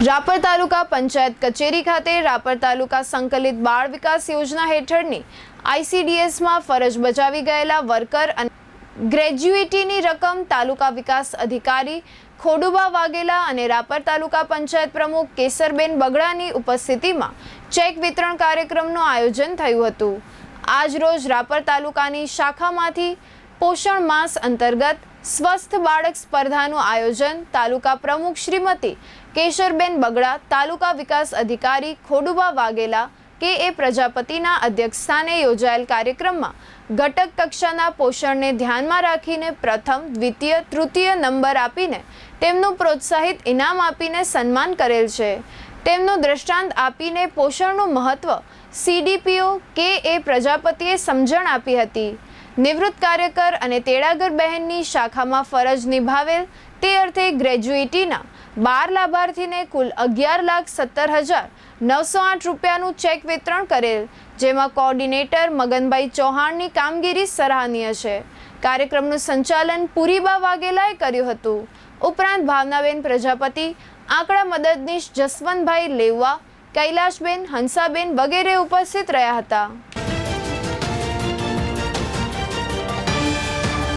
રાપર તાલુકા પંચાયત કચેરી ખાતે રાપર તાલુકા સંકલિત બાળ વિકાસ યોજના હેઠળની આઈસીડીએસમાં ફરજ બજાવી ગયેલા વર્કર અને ગ્રેજ્યુએટીની રકમ તાલુકા વિકાસ અધિકારી ખોડુબા વાઘેલા અને રાપર તાલુકા પંચાયત પ્રમુખ કેસરબેન બગડાની ઉપસ્થિતિમાં ચેક વિતરણ કાર્યક્રમનું આયોજન થયું હતું. આજ રોજ રાપર તાલુકાની શાખામાંથી પોષણ માસ અંતર્ગત સ્વસ્થ બાળક સ્પર્ધાનું આયોજન તાલુકા પ્રમુખ શ્રીમતી કેશરબેન બગડા, તાલુકા વિકાસ અધિકારી ખોડુબા વાઘેલા, કે એ પ્રજાપતિના અધ્યક્ષસ્થાને યોજાયેલ કાર્યક્રમમાં ઘટક કક્ષાના પોષણને ધ્યાનમાં રાખીને પ્રથમ, દ્વિતીય, તૃતીય નંબર આપીને તેમનું પ્રોત્સાહિત ઇનામ આપીને સન્માન કરેલ છે. તેમનું દ્રષ્ટાંત આપીને પોષણનું મહત્વ સીડીપીઓ કે એ પ્રજાપતિએ સમજણ આપી હતી. નિવૃત્ત કાર્યકર અને તેડાગર બહેનની શાખામાં ફરજ નિભાવેલ તે અર્થે ગ્રેજ્યુએટીના બાર લાભાર્થીને કુલ અગિયાર લાખ સત્તર હજાર નવસો આઠ રૂપિયાનું ચેક વિતરણ કરેલ, જેમાં કોઓર્ડિનેટર મગનભાઈ ચૌહાણની કામગીરી સરાહનીય છે. કાર્યક્રમનું સંચાલન પુરીબા વાઘેલાએ કર્યું હતું. ઉપરાંત ભાવનાબેન પ્રજાપતિ, આંકડા મદદનીશ જસવંતભાઈ લેવા, કૈલાશબેન હંસાબેન વગેરે ઉપસ્થિત રહ્યા હતા.